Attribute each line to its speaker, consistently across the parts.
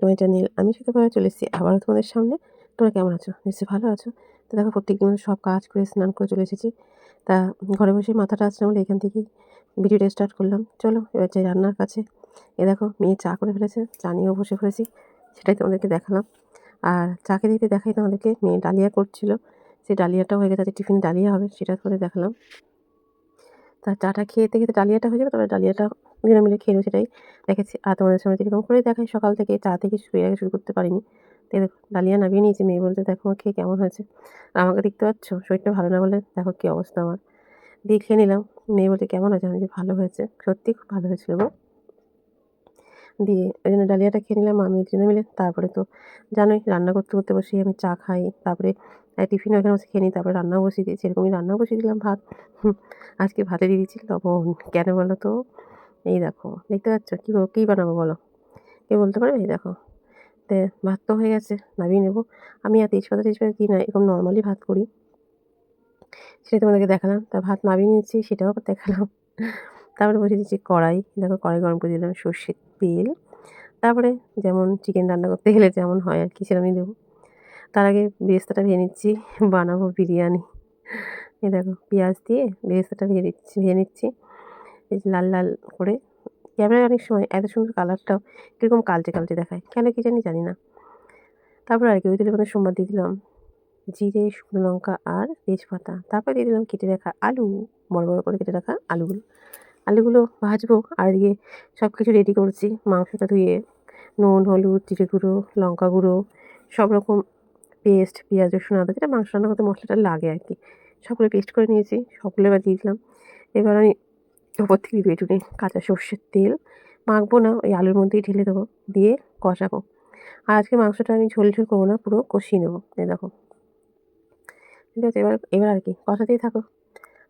Speaker 1: তোমার চ্যানেল আমি পরে চলে এসেছি আবারও তোমাদের সামনে। তোমরা কেমন আছো? নিশ্চয়ই ভালো আছো। তো দেখো, প্রত্যেক দিন সব কাজ করে স্নান করে চলে এসেছি। তা ঘরে বসে মাথাটা আসলাম বলে এখান থেকেই ভিডিওটা স্টার্ট করলাম। চলো, এবার যাই রান্নার কাছে। এ দেখো, মেয়ে চা করে ফেলেছে, চা নিয়েও বসে পড়েছি, সেটাই তোমাদেরকে দেখালাম। আর চাকে দিতে দেখাই তোমাদেরকে, মেয়ে ডালিয়া করছিল। সেই ডালিয়াটাও হয়ে গেছে টিফিনে ডালিয়া হবে, সেটা করে দেখালাম। তা চাটা খেতে খেতে ডালিয়াটা হয়ে যাবে তবে ডালিয়াটা দুজনে মিলে খেয়ে সেটাই। দেখেছি, আর তোমাদের সামনে যেরকম করে দেখাই, সকাল থেকে চা থেকে শুরু আগে শুরু করতে পারিনি। তাই দেখো, ডালিয়া নামিয়ে নিয়েছি, মেয়ে বলতে দেখো আমার খেয়ে কেমন হয়েছে? আমাকে দেখতে পাচ্ছ? শরীরটা ভালো না বলে, দেখো কী অবস্থা আমার? দিয়ে খেয়ে নিলাম। মেয়ে বলতে কেমন হয়েছে? আমি ভালো হয়েছে। সত্যি খুব ভালো হয়েছিল গো। দিয়ে ওই জন্য ডালিয়াটা খেয়ে নিলাম, আমি দুজনে মিলে। তারপরে তো জানোই, রান্না করতে করতে বসে আমি চা খাই। তারপরে টিফিন ওখানে বসে খেয়ে নিই, তারপরে রান্নাও বসিয়ে দিয়েছি এরকমই রান্নাও বসিয়ে দিলাম ভাত। আজকে ভাতে দিয়ে দিচ্ছি লবণ। কেন বলো তো? এই দেখো, দেখতে পাচ্ছ? কী কী বানাবো বলো? কে বলতে পারবে? এই দেখো। তে, ভাত তো হয়ে গেছে, নামিয়ে নেব। আমি আর তেজপাতা তেজপাতা দিই না, এরকম নর্মালি ভাত করি। সেটা তোমাদেরকে দেখালাম। তা ভাত নামিয়ে নিয়েছি, সেটাও দেখালাম। তারপরে বসে দিচ্ছি কড়াই। দেখো, কড়াই গরম করে দিলাম, সর্ষের তেল। তারপরে যেমন চিকেন রান্না করতে গেলে যেমন হয় আর কি, সেরকমই দেবো। তার আগে বেরেস্তাটা ভেজে নিচ্ছি, বানাবো বিরিয়ানি। এ দেখো, পেঁয়াজ দিয়ে বেরেস্তাটা ভেজে দিচ্ছি, ভেজে নিচ্ছি। এই লাল লাল করে। ক্যামেরায় অনেক সময় এত সুন্দর কালারটাও কীরকম কালচে কালচে দেখায়। কেন কি জানি জানি না। তারপর আর কি, ওই তেলের মধ্যে সোমবার দিয়ে দিলাম। জিরে, শুকনো লঙ্কা আর তেজপাতা। তারপর দিয়ে দিলাম কেটে রাখা আলু। বড় বড় করে কেটে রাখা আলুগুলো। আলুগুলো ভাজবো আর এদিকে সব কিছু রেডি করছি। মাংসটা ধুয়ে নুন, হলুদ, জিরে গুঁড়ো, লঙ্কা গুঁড়ো, সব রকম পেস্ট পেঁয়াজ, রসুন, আদা, যেটা মাংস রান্না করতে মশলাটা লাগে আর কি। সবগুলো পেস্ট করে নিয়েছি। সবগুলো এবার দিয়ে দিলাম। এবার আমি ওপর থেকে দিয়ে একটু কাঁচা সর্ষের তেল মাখবো না, ওই আলুর মধ্যেই ঢেলে দেবো, দিয়ে কষাবো। আর আজকে মাংসটা আমি ঝোল ঝোল করব না, পুরো কষিয়ে নেব, এই দেখো। ঠিক আছে, এবার এবার আর কি, কষাতেই থাকো।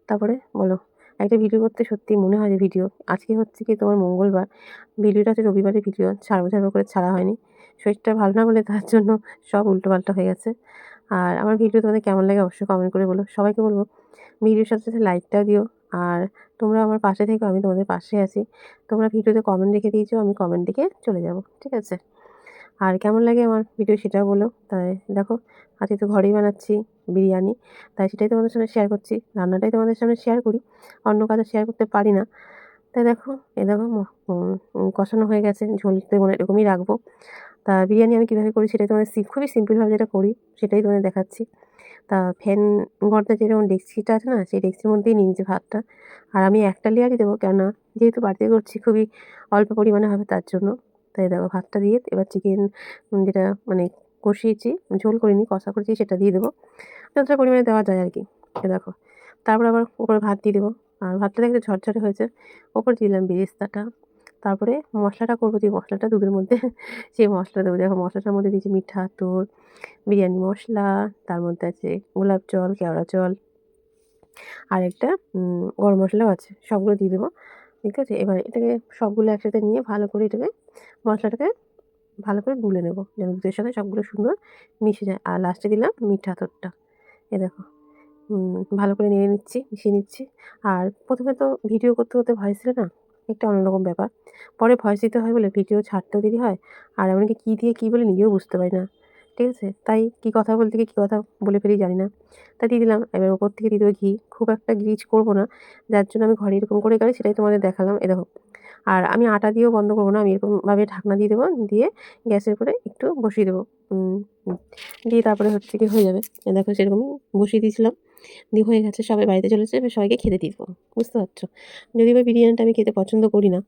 Speaker 1: তারপরে বলো, একটা ভিডিও করতে সত্যি মনে হয় যে ভিডিও, আজকে হচ্ছে কি তোমার মঙ্গলবার, ভিডিওটা হচ্ছে রবিবারের ভিডিও, ছাড়বো ছাড়বো করে ছাড়া হয়নি। শরীরটা ভালো না বলে তার জন্য সব উল্টোপাল্টা হয়ে গেছে। আর আমার ভিডিও তোমাদের কেমন লাগে অবশ্যই কমেন্ট করে বলো, সবাইকে বলব। ভিডিওর সাথে সাথে লাইকটাও দিও আর তোমরা আমার পাশে থেকে, আমি তোমাদের পাশে আছি। তোমরা ভিডিওতে কমেন্ট রেখে দিয়েছ, আমি কমেন্ট দিকে চলে যাব, ঠিক আছে? আর কেমন লাগে আমার ভিডিও সেটাও বলো। তাই দেখো, আজকে তো ঘরেই বানাচ্ছি বিরিয়ানি, তাই সেটাই তোমাদের সামনে শেয়ার করছি। রান্নাটাই তোমাদের সামনে শেয়ার করি, অন্য কাজে শেয়ার করতে পারি না। তাই দেখো, এ দেখো কষানো হয়ে গেছে, ঝোল দেবো না এরকমই রাখব। তা বিরিয়ানি আমি কীভাবে করি সেটাই তোমাদের খুবই সিম্পলভাবে যেটা করি, সেটাই তোমাদের দেখাচ্ছি। তা ফ্যান গড়তে যেরকম ডেক্সিটা আছে না, সেই ডেক্সির মধ্যেই নিয়ে নিয়েছি ভাতটা। আর আমি একটা লেয়ারই দেবো, কেননা যেহেতু বাড়িতে করছি খুবই অল্প পরিমাণে হবে তার জন্য। তাই দেখো ভাতটা দিয়ে এবার চিকেন যেটা মানে কষিয়েছি, ঝোল করিনি, কষা করেছি সেটা দিয়ে দেবো। যতটা পরিমাণে দেওয়া যায় আর কি দেখো। তারপর আবার উপরে ভাত দিয়ে দেবো। আর ভাতটা দেখতে ঝরঝরে হয়েছে? ওপর দিলাম বেরেস্তাটা। তারপরে মশলাটা করব, যে মশলাটা দুধের মধ্যে, সেই মশলা দেবো। দেখো মশলাটার মধ্যে দিয়েছি মিঠা তোর বিরিয়ানি মশলা, তার মধ্যে আছে গোলাপ জল, কেওড়া জল, আর একটা গরম মশলাও আছে, সবগুলো দিয়ে দেবো, ঠিক আছে? এবার এটাকে সবগুলো একসাথে নিয়ে ভালো করে এটাকে, মশলাটাকে ভালো করে গুলে নেব, যেন দুধের সাথে সবগুলো সুন্দর মিশে যায়। আর লাস্টে দিলাম মিঠা তোরটা এ দেখো ভালো করে নিয়ে নিচ্ছি, মিশিয়ে নিচ্ছি। আর প্রথমে তো ভিডিও করতে করতে ভয়েস ছিল না? একটা অন্যরকম ব্যাপার। পরে ভয়েস দিতে হয় বলে ভিডিও ছাড়তেও দেরি হয়, আর এমনকি কী দিয়ে কী বলে নিজেও বুঝতে পারি না। ঠিক আছে? তাই কী কথা বলতে গিয়ে কী কথা বলে ফেলি জানি না। তাই দিয়ে দিলাম, এবার ওপর থেকে দিয়ে দেবো ঘি। খুব একটা গ্রিচ করব না, যার জন্য আমি ঘরে এরকম করে গেলে সেটাই তোমাদের দেখালাম এ দেখো। আর আমি আটা দিয়েও বন্ধ করব না, আমি এরকমভাবে ঢাকনা দিয়ে দেবো, দিয়ে গ্যাসের উপরে একটু বসিয়ে দেবো। দিয়ে তারপরে হচ্ছে কি হয়ে যাবে। দেখো সেরকমই বসিয়ে দিয়েছিলাম। দিয়ে হয়ে গেছে, সবাই বাড়িতে চলেছে এবার সবাইকে খেতে দিব। বুঝতে পারছ? যদি বা বিরিয়ানিটা আমি খেতে পছন্দ করি না,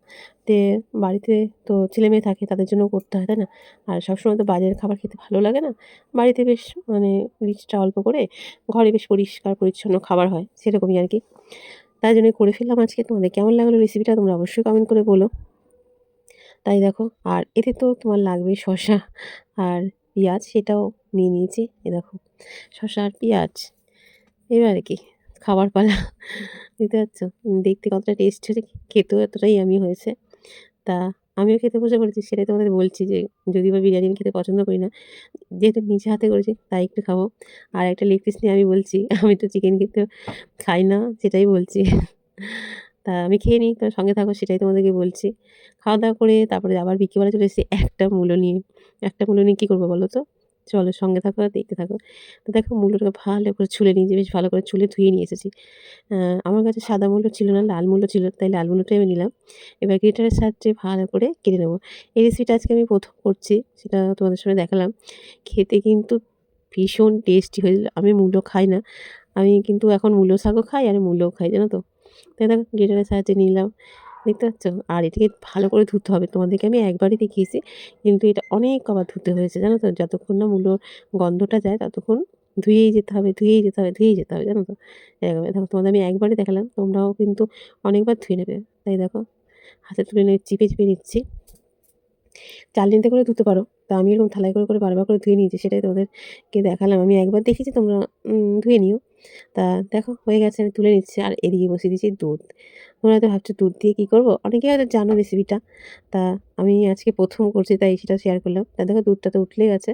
Speaker 1: তে বাড়িতে তো ছেলে মেয়ে থাকে, তাদের জন্য করতে হয়, তাই না? আর সবসময় তো বাজারের খাবার খেতে ভালো লাগে না। বাড়িতে বেশ মানে রিচটা অল্প করে, ঘরে বেশ পরিষ্কার, পরিচ্ছন্ন খাবার হয়, সেরকমই আর কি। তাই জন্য করে ফেললাম আজকে। তোমাদের কেমন লাগল রেসিপিটা তোমরা অবশ্যই কমেন্ট করে বলো। তাই দেখো, আর এতে তো তোমার লাগবে শশা আর পেঁয়াজ, সেটাও নিয়ে নিয়েছি, এ দেখো। শশা আর পেঁয়াজ। এবার আর কি, খাবার পালা। বুঝতে পারছ দেখতে কতটা টেস্ট হয়েছে খেতেও এতটাই আমি হয়েছে। তা আমিও খেতে বসে পড়েছি, সেটাই তোমাদের বলছি যে যদি বা বিরিয়ানি খেতে পছন্দ করি না, যেহেতু নিজে হাতে করেছি, তাই একটু খাব। আর একটা লেগ পিস নিয়ে আমি বলছি, আমি তো চিকেন খেতে খাই না, সেটাই বলছি। তা আমি খেয়ে নিই, তোমার সঙ্গে থাকো, সেটাই তোমাদেরকে বলছি। খাওয়া দাওয়া করে তারপরে আবার বিকেলবেলা চলে এসেছি একটা মূলো নিয়ে। একটা মূলো নিয়ে কী করব বলো তো? চলো, সঙ্গে থাকো আর দেখতে থাকো। তো দেখো মূলোটাকে ভালো করে ছুলে নিয়েছি, বেশ ভালো করে ছুলে ধুয়ে নিয়ে এসেছি। আমার কাছে সাদা মূল্য ছিল না, লাল মূল্য ছিল, তাই লাল মূল্যটাই আমি নিলাম। এবার গ্রেটারের সাহায্যে ভালো করে কেটে নেব। এই রেসিপিটা আজকে আমি প্রথম করছি, সেটা তোমাদের সঙ্গে দেখালাম। খেতে কিন্তু ভীষণ টেস্টি হয়েছিল আমি মূলো খাই না। আমি কিন্তু এখন মূলো শাকও খাই আর মূলোও খাই, জানো তো? তাই দেখো, গ্রেটারের সাহায্যে নিলাম। দেখতে পাচ্ছ? আর এটাকে ভালো করে ধুতে হবে। তোমাদেরকে আমি একবারই দেখিয়েছি, কিন্তু এটা অনেক আবার ধুতে হয়েছে, জানো তো? যতক্ষণ না মূলোর গন্ধটা যায়, ততক্ষণ ধুয়েই যেতে হবে, ধুয়েই যেতে হবে, ধুয়েই যেতে হবে, জানো তো? এরকম। দেখো, তোমাদের আমি একবারই দেখালাম, তোমরাও কিন্তু অনেকবার ধুয়ে নেবে। তাই দেখো, হাতে তুলে নিয়ে চিপে চিপে নিচ্ছি। চালনিতে করে ধুতে পারো, তা আমি এরকম থালাই করে করে বারবার করে ধুয়ে নিয়েছি, সেটাই তোমাদেরকে দেখালাম। আমি একবার দেখেছি, তোমরা ধুয়ে নিও। তা দেখো, হয়ে গেছে, আমি তুলে নিচ্ছি আর এদিকে বসিয়ে দিচ্ছি দুধ। তোমরা হয়তো ভাবছ, দুধ দিয়ে কী করব? অনেকেই হয়তো জানো রেসিপিটা তা আমি আজকে প্রথম করছি, তাই সেটা শেয়ার করলাম। তা দেখো, দুধটা তো উঠলে গেছে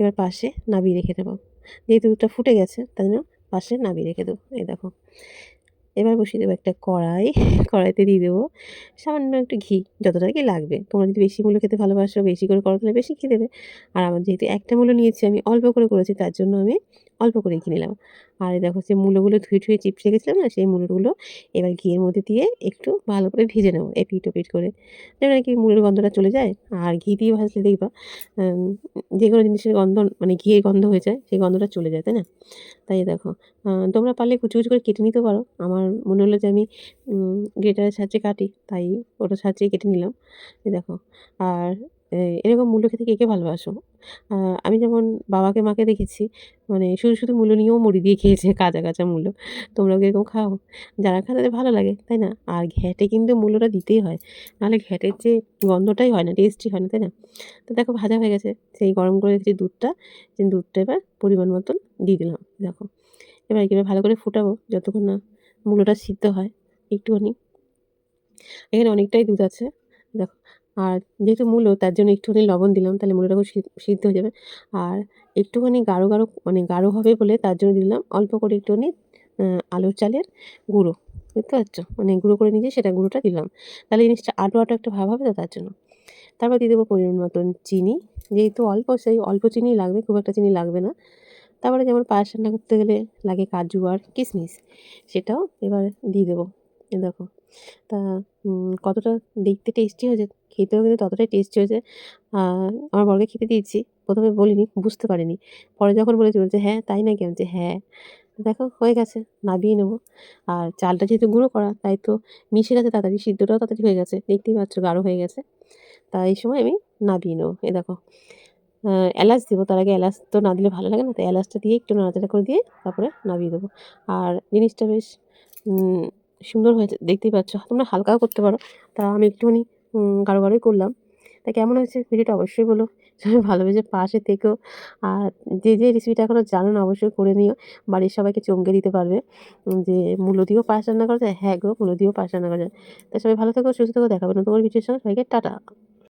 Speaker 1: এবার পাশে নাবিয়ে রেখে দেবো। যেহেতু দুধটা ফুটে গেছে, তাই জন্য পাশে নাবিয়ে রেখে দেবো। এই দেখো। এবার বসিয়ে দেবো একটা কড়াই। কড়াইতে দিয়ে দেবো সামান্য একটু ঘি, যতটা কি লাগবে। তোমরা যদি বেশি মূল্য খেতে ভালোবাসো, বেশি করে করো তাহলে বেশি খেয়ে দেবে। আর আমার যেহেতু একটা মূল্য নিয়েছি, আমি অল্প করে করেছি, তার জন্য আমি অল্প করে কিনে নিলাম। আর দেখো যে মূলোগুলো ধুয়ে ধুয়ে চিপসে রেখেছিলাম না, সেই মূলোগুলো এবার ঘিয়ের মধ্যে দিয়ে একটু ভালো করে ভেজে নেব এপিট ওপিট করে। যেমন আর কি মূলের গন্ধটা চলে যায়? আর ঘি দিয়ে ভাজলে দেখবা যে কোনো জিনিসের গন্ধ মানে ঘিয়ের গন্ধ হয়ে যায়, সেই গন্ধটা চলে যায়, তাই না? তাই দেখো তোমরা পারলে কুচি কুচি করে কেটে নিতে পারো। আমার মনে হলো যে আমি গ্রেটারের সাহায্যে কাটি, তাই ওটার সাহায্যে কেটে নিলাম। দেখো, আর এরকম মূল্য খেতে কে কে ভালোবাসো? আমি যেমন বাবাকে মাকে দেখেছি মানে শুধু শুধু মূল্য নিয়েও মুড়ি দিয়ে খেয়েছে, কাঁচা কাঁচা মূল্য। তোমরাও এরকম খাও? যারা খায় তাদের ভালো লাগে, তাই না? আর ঘ্যাটে কিন্তু মূল্যটা দিতেই হয়। নাহলে ঘ্যাটের যে গন্ধটাই হয় না টেস্টি হয় না, তাই না? তো দেখো ভাজা হয়ে গেছে, সেই গরম করে রেখেছি দুধটা। সেই দুধটা এবার পরিমাণ মতন দিয়ে দিলাম, দেখো। এবার একেবারে ভালো করে ফুটাবো, যতক্ষণ না মূল্যটা সিদ্ধ হয়, একটুখানি। এখানে অনেকটাই দুধ আছে, দেখো। আর যেহেতু মূলো, তার জন্য একটুখানি লবণ দিলাম, তাহলে মূলোটা খুব সিদ্ধ হয়ে যাবে। আর একটুখানি গাঢ় গাঢ় মানে গাঢ় হবে বলে তার জন্য দিলাম অল্প করে একটুখানি আলুর চালের গুঁড়ো। বুঝতে পারছ? মানে গুঁড়ো করে নিয়েছি সেটা গুঁড়োটা দিলাম। তাহলে জিনিসটা আটো আটো একটা ভাব হবে তো তার জন্য। তারপর দিয়ে দেবো পরিমাণ মতন চিনি। যেহেতু অল্প, সেই অল্প চিনি লাগবে, খুব একটা চিনি লাগবে না। তারপরে যেমন পায়েস রান্না করতে গেলে লাগে কাজু আর কিশমিশ, সেটাও এবার দিয়ে দেবো। দেখো তা কতটা দেখতে টেস্টি হয়েছে খেতেও কিন্তু ততটাই টেস্টি হয়েছে। আমার বরকে খেতে দিয়েছি প্রথমে বলিনি বুঝতে পারিনি। পরে যখন বলেছি বলছে হ্যাঁ তাই নাকি? বলছি, হ্যাঁ। দেখো হয়ে গেছে নাবিয়ে নেব। আর চালটা যেহেতু গুঁড়ো করা তাই তো মিশে গেছে তাড়াতাড়ি সিদ্ধটাও তাড়াতাড়ি হয়ে গেছে। দেখতেই পাচ্ছ গাঢ় হয়ে গেছে। তা এই সময় আমি নাবিয়ে নেব এ দেখো। এলাচ দেবো তার আগে এলাচ তো না দিলে ভালো লাগে না তো এলাচটা দিয়ে একটু নাড়াচাড়া করে দিয়ে তারপরে নামিয়ে দেবো। আর জিনিসটা বেশ সুন্দর হয়েছে, দেখতেই পাচ্ছ। তোমরা হালকাও করতে পারো। তা আমি একটুখানি কারও গাঢ়ই করলাম। তা কেমন হয়েছে ভিডিওটা অবশ্যই বলো। সবাই ভালোবেসে পাশে থেকেও আর যে যে রেসিপিটা এখনও জানো না, অবশ্যই করে নিও। বাড়ির সবাইকে চমকে দিতে পারবে যে মূল্য দিয়েও পাশ রান্না করা যায়। হ্যাঁ গো মূল্য দিয়েও পাশ রান্না করা যায়। তা সবাই ভালো থেকো, সুস্থ থেকো দেখাবে না তোমার ভিডিওর সঙ্গে। সবাইকে টাটা।